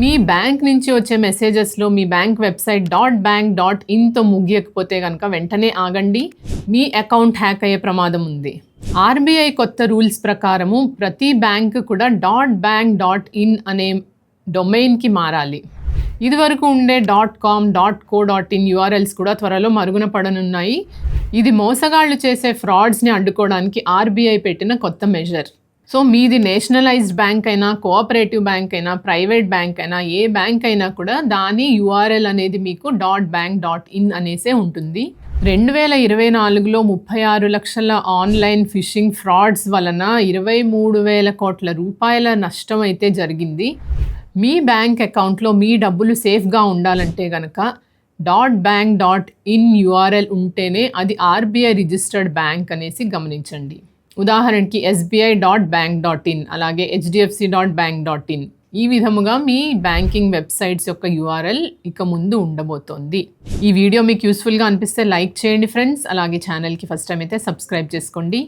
మీ bank నుంచి వచ్చే మెసేజెస్లో మీ bank website dot bank dot ఇన్తో ముగియకపోతే కనుక వెంటనే ఆగండి. మీ అకౌంట్ హ్యాక్ అయ్యే ప్రమాదం ఉంది. ఆర్బీఐ కొత్త రూల్స్ ప్రకారము ప్రతి బ్యాంక్ కూడా డాట్ బ్యాంక్ డాట్ ఇన్ అనే డొమైన్కి మారాలి. ఇదివరకు ఉండే dot com dot co dot in URLs కూడా త్వరలో మరుగున పడనున్నాయి. ఇది మోసగాళ్ళు చేసే ఫ్రాడ్స్ని అడ్డుకోవడానికి ఆర్బీఐ పెట్టిన కొత్త మెజర్ సో మీది నేషనలైజ్డ్ బ్యాంక్ అయినా కోఆపరేటివ్ బ్యాంక్ అయినా ప్రైవేట్ బ్యాంక్ అయినా ఏ బ్యాంక్ అయినా కూడా దాని యూఆర్ఎల్ అనేది మీకు డాట్ బ్యాంక్ డాట్ ఇన్ అనేసే ఉంటుంది. రెండు వేల ఇరవై నాలుగులో ముప్పై ఆరు లక్షల ఆన్లైన్ ఫిషింగ్ ఫ్రాడ్స్ వలన ఇరవై మూడు వేల కోట్ల రూపాయల నష్టం అయితే జరిగింది. మీ బ్యాంక్ అకౌంట్లో మీ డబ్బులు సేఫ్గా ఉండాలంటే గనక dot bank dot in URL ఉంటేనే అది ఆర్బీఐ రిజిస్టర్డ్ బ్యాంక్ అనేసి గమనించండి. ఉదాహరణకి SBI dot bank dot in అలాగే HDFC dot bank dot in ఈ విధముగా మీ బ్యాంకింగ్ వెబ్సైట్స్ యొక్క యూఆర్ఎల్ ఇక ముందు ఉండబోతోంది. ఈ వీడియో మీకు యూస్ఫుల్గా అనిపిస్తే లైక్ చేయండి ఫ్రెండ్స్. అలాగే ఛానల్కి ఫస్ట్ టైం అయితే సబ్స్క్రైబ్ చేసుకోండి.